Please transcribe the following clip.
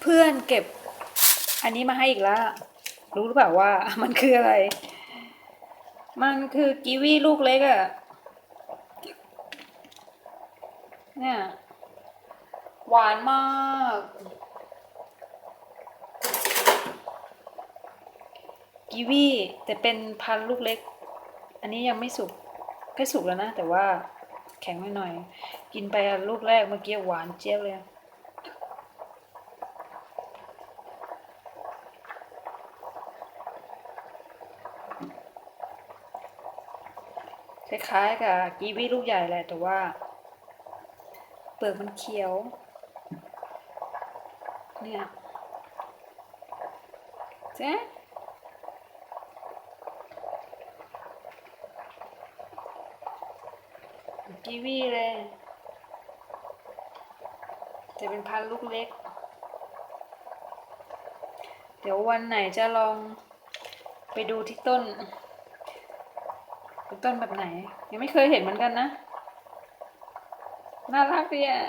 เพื่อนเก็บ อันนี้มาให้อีกแล้วรู้หรือเปล่าว่ามันคืออะไร มันคือกีวีลูกเล็กอะเนี่ยหวานมาก กีวีแต่เป็นพันลูกเล็ก อันนี้ยังไม่สุกใกล้สุกแล้วนะ แต่ว่าแข็งไม่หน่อย กินไปลูกแรกเมื่อกี้หวานเจี๊ยบเลย คล้ายๆกับกีวีลูกใหญ่แหละแต่ว่า เปลือกมันเขียว เนี่ยเจ๊กีวีเลยจะเป็นพันลูกเล็ก เดี๋ยววันไหนจะลองไปดูที่ต้น เป็นต้นแบบไหน ยังไม่เคยเห็นเหมือนกันนะ น่ารักดีอะ